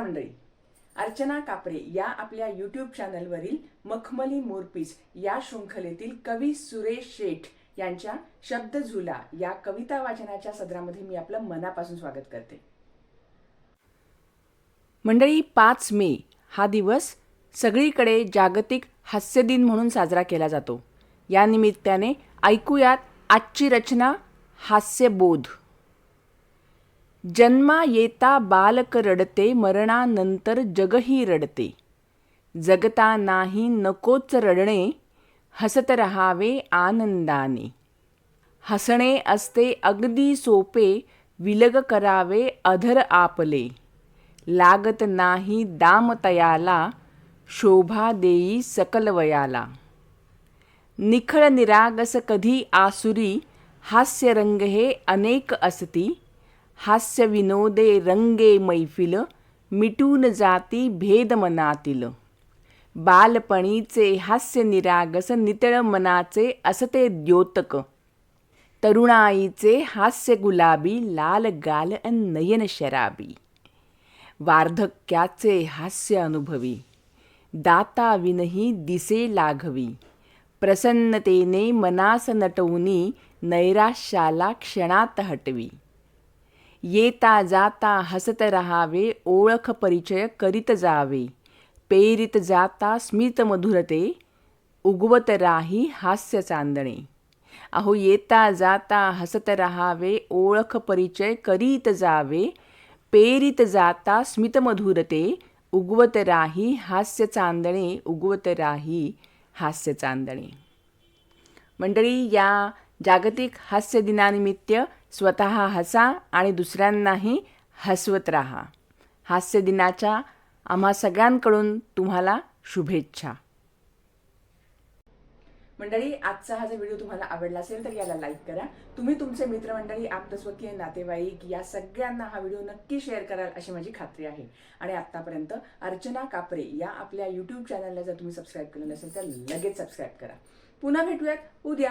मंडळी. अर्चना कापरे या आपल्या यूट्यूब चॅनलवरील मखमली मोरपीस या शृंखलेतील कवी सुरेश शेठ यांच्या शब्द झुला या कविता वाचनाच्या सदरामध्ये मी आपलं मनापासून स्वागत करते. मंडळी पाच मे हा दिवस सगळीकडे जागतिक हास्य दिन म्हणून साजरा केला जातो. या निमित्ताने ऐकूयात आजची रचना हास्यबोध. जन्मा येता बालक रडते मरणानंतर जगही रडते जगता नाही नकोच रडणे हसत रहावे आनंदाने हसणे असते अगदी सोपे विलग करावे अधर आपले लागत नाही दामतयाला शोभा देई सकलवयाला निखळ निरागस कधी आसुरी हास्यरंग हे अनेक असती हास्य विनोदे रंगे मैफिल मिटून जाती भेद मनातील. बालपणीचे हास्य निरागस नितळ मनाचे असते द्योतक. तरुणाईचे हास्य गुलाबी लाल गाल अन नयन शराबी. वार्धक्याचे हास्य अनुभवी. दाता विनही दिसे लाघवी. प्रसन्नतेने मनास नटवूनी नैराश्याला क्षणात हटवी. येता जाता हसत रहावे ओळख परिचय करीत जावे. पेरित जाता स्मित मधुरते उगवत राही हास्य चांदणे. अहो येता जाता हसत रहावे ओळख परिचय करीत जावे. पेरित जाता स्मितमधुरते उगवत राही हास्य चांदणे उगवत राही हास्य चांदणे. मंडळी या जागतिक हास्य दिनानिमित्त स्वतः हसा आणि दुसऱ्यांनाही हसवत राहा. हास्य दिनाच्या आम्हा सगळ्यांकडून तुम्हाला शुभेच्छा. मंडळी आजचा हा जर व्हिडिओ तुम्हाला आवडला असेल तर याला लाईक करा. तुम्ही तुमचे मित्रमंडळी आप्तस्वकीय नातेवाईक या सगळ्यांना हा व्हिडिओ नक्की शेअर कराल अशी माझी खात्री आहे. आणि आतापर्यंत अर्चना कापरे या आपल्या यूट्यूब चॅनलला जर तुम्ही सबस्क्राईब केलं नसेल तर लगेच सबस्क्राईब करा. पुन्हा भेटूयात उद्या.